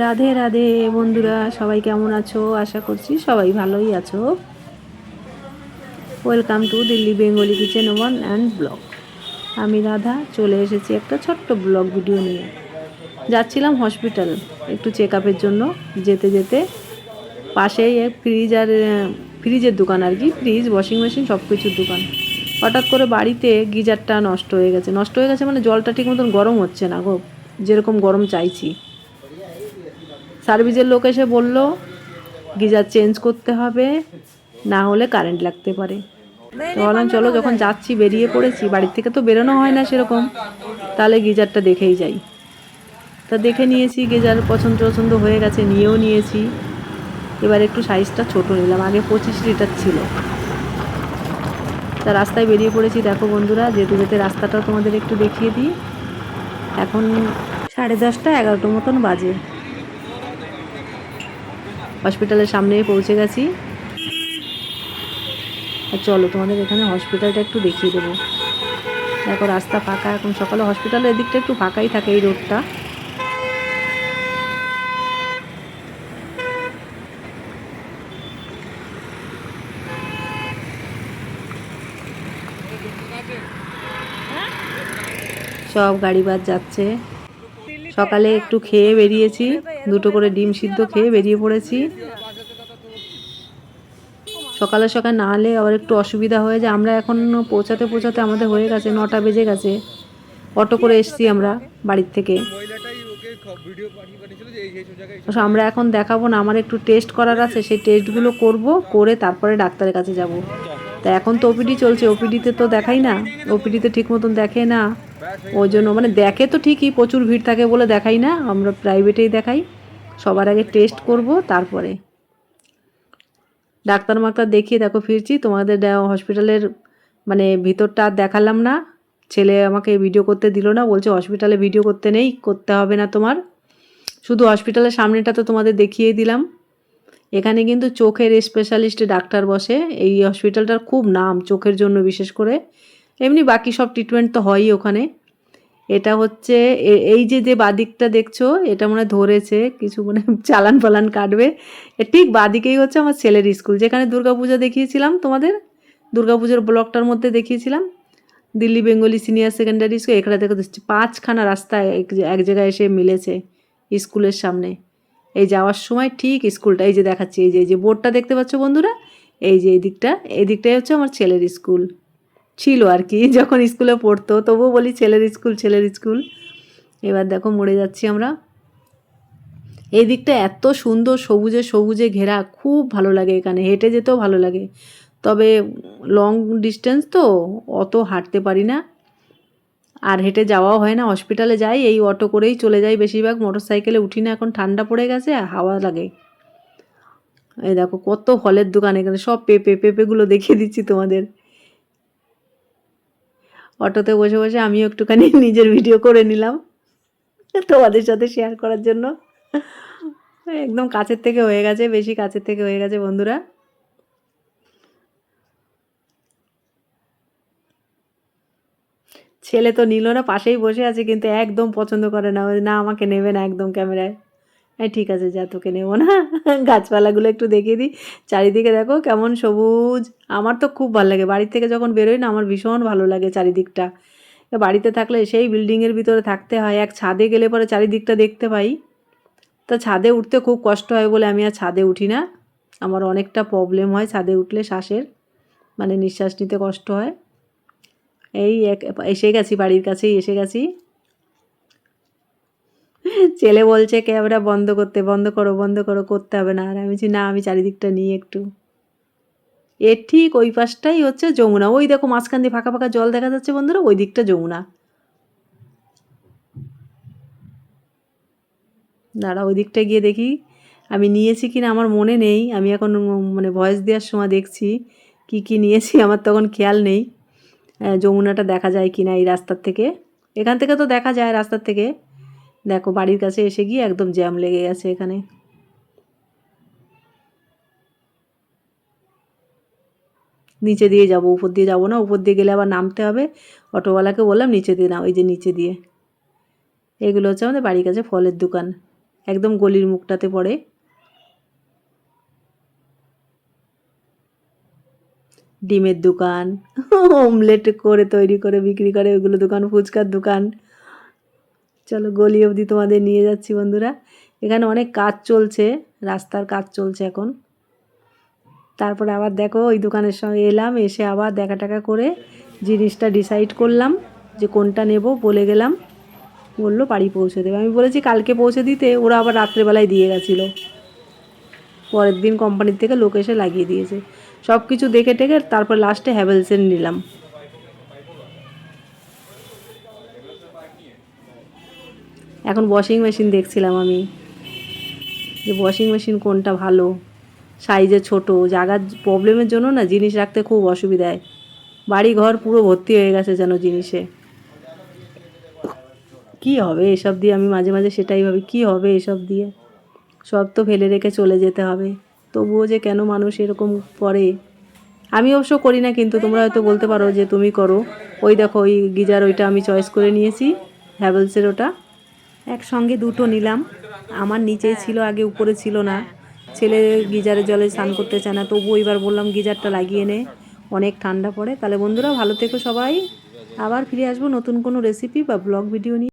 রাধে রাধে বন্ধুরা, সবাই কেমন আছো? আশা করছি সবাই ভালোই আছো। Welcome to Delhi Bengali kitchen one and blog আমি রাধা, চলে এসেছি একটা ছোট্ট ব্লগ ভিডিও নিয়ে। যাচ্ছিলাম হসপিটাল একটু চেক আপের জন্য। যেতে যেতে পাশেই এক ফ্রিজ আর ফ্রিজের দোকান আর কি ফ্রিজ ওয়াশিং মেশিন সব কিছুর দোকান। হঠাৎ করে বাড়িতে গিজারটা নষ্ট হয়ে গেছে। নষ্ট হয়ে গেছে মানে জলটা ঠিক মতন গরম হচ্ছে না গো, যেরকম গরম চাইছি। সার্ভিসের লোক এসে বলল, গিজার চেঞ্জ করতে হবে, না হলে কারেন্ট লাগতে পারে। তো বললাম, চলো যখন যাচ্ছি, বেরিয়ে পড়েছি, বাড়ির থেকে তো বেরোনো হয় না সেরকম, তাহলে গিজারটা দেখেই যাই। তা দেখে নিয়েছি, গিজার পছন্দ পছন্দ হয়ে গেছে, নিয়েও নিয়েছি। এবার একটু সাইজটা ছোট নিলাম, আগে পঁচিশ লিটার ছিল। তা রাস্তায় বেরিয়ে পড়েছি, দেখো বন্ধুরা যেতে যেতে রাস্তাটাও তোমাদের একটু দেখিয়ে দিই। এখন সাড়ে দশটা এগারোটার মতন বাজে। হসপিটালের সামনে পৌঁছে গেছি। আর চলো, তোমাদের এখানে হসপিটালটা একটু দেখিয়ে দেবো। দেখো, রাস্তা ফাঁকা, এখন সকালে হসপিটালের এদিকটা একটু ফাঁকাই থাকে এই রোডটা। সব গাড়ি বাদ যাচ্ছে। সকালে একটু খেয়ে বেরিয়েছি। দুটো করে ডিম সিদ্ধ খেয়ে বেরিয়ে পড়েছি। সকালে সকাল না হলে আবার একটু অসুবিধা হয়ে যায়। আমরা এখন পৌঁছাতে পৌঁছাতে আমাদের হয়ে গেছে, নটা বেজে গেছে। অটো করে এসছি আমরা বাড়ির থেকে। আমরা এখন দেখাবো না আমার একটু টেস্ট করার আছে। সেই টেস্টগুলো করব, করে তারপরে ডাক্তারের কাছে যাব। তা এখন তো ওপিডি চলছে ওপিডিতে তো দেখাই না। ওপিডিতে ঠিক মতন দেখে না। ওই জন্য মানে দেখে তো ঠিকই, প্রচুর ভিড় থাকে বলে দেখাই না। আমরা প্রাইভেটেই দেখাই। সবার আগে টেস্ট করব, তারপরে। ডাক্তার মাক্তার দেখিয়ে দেখো ফিরছি, তোমাদের হসপিটালের মানে ভিতরটা দেখালাম না। ছেলে আমাকে ভিডিও করতে দিল না, বলছে হসপিটালে ভিডিও করতে নেই, করতে হবে না তোমার। শুধু হসপিটালের সামনেটা তো তোমাদের দেখিয়েই দিলাম। এখানে কিন্তু চোখের স্পেশালিস্ট ডাক্তার বসে, এই হসপিটালটার খুব নাম, চোখের জন্য বিশেষ করে। এমনি বাকি সব ট্রিটমেন্ট তো হয়ই ওখানে। এটা হচ্ছে এই যে যে বাদিকটা দেখছ, এটা মনে ধরেছে, কিছু মানে চালান পালান কাটবে। ঠিক বাদিকেই হচ্ছে আমার ছেলের স্কুল, যেখানে দুর্গাপূজা দেখিয়েছিলাম তোমাদের, দুর্গাপুজোর ব্লকটার মধ্যে দেখিয়েছিলাম। Delhi Bengali senior secondary school, এখানে দেখো পাঁচখানা রাস্তা এক এক জায়গায় এসে মিলেছে স্কুলের সামনে। এই যাওয়ার সময় ঠিক স্কুলটা, এই যে দেখাচ্ছি, এই যে এই যে বোর্ডটা দেখতে পাচ্ছ বন্ধুরা, এই যে, এই দিকটা, এই দিকটাই হচ্ছে আমার ছেলের স্কুল। ছিল আর কি, যখন স্কুলে পড়তো, তবুও বলি ছেলের স্কুল ছেলের স্কুল। এবার দেখো মরে যাচ্ছি আমরা। এই দিকটা এত সুন্দর সবুজে সবুজে ঘেরা, খুব ভালো লাগে এখানে, হেঁটে যেতেও ভালো লাগে। তবে লং ডিস্টেন্স তো, অত হাঁটতে পারি না। আর হেঁটে যাওয়াও হয় না হসপিটালে যাই, এই অটো করেই চলে যাই বেশিরভাগ মোটর সাইকেলে উঠি না, এখন ঠান্ডা পড়ে গেছে হাওয়া লাগে। এই দেখো কত ফলের দোকান এখানে, সব পেঁপে, পেঁপেগুলো দেখিয়ে দিচ্ছি তোমাদের। অটোতে বসে বসে আমিও একটুখানি নিজের ভিডিও করে নিলাম। তোমাদের সাথে শেয়ার করার জন্য। একদম কাছের থেকে হয়ে গেছে, বেশি কাছের থেকে হয়ে গেছে বন্ধুরা। ছেলে তো নিল না, পাশেই বসে আছে, কিন্তু একদম পছন্দ করে না। না, আমাকে নেবে না একদম ক্যামেরায়। হ্যাঁ ঠিক আছে, যা তোকে নেব না। গাছপালাগুলো একটু দেখিয়ে দিই। চারিদিকে দেখো কেমন সবুজ। আমার তো খুব ভালো লাগে। বাড়ির থেকে যখন বেরোই না, আমার ভীষণ ভালো লাগে চারিদিকটা। বাড়িতে থাকলে সেই বিল্ডিংয়ের ভিতরে থাকতে হয়। এক ছাদে গেলে পরে চারিদিকটা দেখতে পাই। তা ছাদে উঠতে খুব কষ্ট হয় বলে আমি আর ছাদে উঠি না। আমার অনেকটা প্রবলেম হয় ছাদে উঠলে শ্বাসের। মানে নিঃশ্বাস নিতে কষ্ট হয়। এই এক, এসে গেছি, বাড়ির কাছেই এসে গেছি। ছেলে বলছে ক্যামেরা বন্ধ করতে, বন্ধ করো বন্ধ করো, করতে হবে না। আর আমি বলছি, না, আমি চারিদিকটা নিই একটু। এর ঠিক ওই পাশটাই হচ্ছে যমুনা। ওই দেখো মাঝখান দিয়ে ফাঁকা ফাঁকা জল দেখা যাচ্ছে বন্ধুরা, ওই দিকটা যমুনা। দাঁড়া, ওই দিকটা গিয়ে দেখি। আমি নিয়েছি কিনা আমার মনে নেই। আমি এখন মানে ভয়েস দেওয়ার সময় দেখছি কি কি নিয়েছি, আমার তখন খেয়াল নেই। যমুনাটা দেখা যায় কিনা এই রাস্তার থেকে। এখান থেকে তো দেখা যায় রাস্তার থেকে। দেখো বাড়ির কাছে এসে গিয়ে একদম জ্যাম লেগে গেছে এখানে। নিচে দিয়ে যাব, উপর দিয়ে যাব না, উপর দিয়ে গেলে আবার নামতে হবে। অটোওয়ালাকে বললাম, নিচে দিয়ে নাও, এই যে নিচে দিয়ে। এগুলো হচ্ছে আমাদের বাড়ির কাছে ফলের দোকান। একদম গলির মুখটাতে পড়ে। ডিমের দোকান, অমলেট করে তৈরি করে বিক্রি করে ওগুলো দোকান, ফুচকার দোকান। চলো গলি অবধি তোমাদের নিয়ে যাচ্ছি বন্ধুরা। এখানে অনেক কাজ চলছে, রাস্তার কাজ চলছে এখন। তারপরে আবার দেখো, ওই দোকানের সঙ্গে এলাম, এসে আবার দেখা টাকা করে জিনিসটা ডিসাইড করলাম, যে কোনটা নেব বলে গেলাম। বলল বাড়ি পৌঁছে দেবে। আমি বলেছি কালকে পৌঁছে দিতে, ওরা আবার রাত্রেবেলায় দিয়ে গেছিল। পরের দিন কোম্পানির থেকে লোক এসে লাগিয়ে দিয়েছে। সব কিছু দেখে টেকে তারপর লাস্টে হ্যাভেলসের নিলাম। এখন ওয়াশিং মেশিন দেখছিলাম আমি। যে ওয়াশিং মেশিন কোনটা ভালো? সাইজে ছোট জায়গার প্রবলেমের জন্য না জিনিস রাখতে খুব অসুবিধায়। বাড়ি ঘর পুরো ভর্তি হয়ে গেছে যেন জিনিসে। কি হবে এসব দিয়ে? আমি মাঝে মাঝে সেটাই ভাবি, কি হবে এসব দিয়ে? সব তো ফেলে রেখে চলে যেতে হবে। তবুও যে কেন মানুষ এরকম করে? আমি অবশ্য করি না, কিন্তু তোমরা হয়তো বলতে পারো যে তুমি করো। ওই দেখো, ওই গিজার ওইটা আমি চয়েস করে নিয়েছি হ্যাভেলসের ওটা। একসঙ্গে দুটো নিলাম। আমার নিচেই ছিল, আগে উপরে ছিল না। ছেলে গিজারে জলে স্নান করতে চায় না তবুও এবার বললাম গিজারটা লাগিয়ে নে। অনেক ঠান্ডা পড়ে। তাহলে বন্ধুরা ভালো থেকো সবাই। আবার ফিরে আসব নতুন কোনো রেসিপি বা ব্লগ ভিডিও নিয়ে।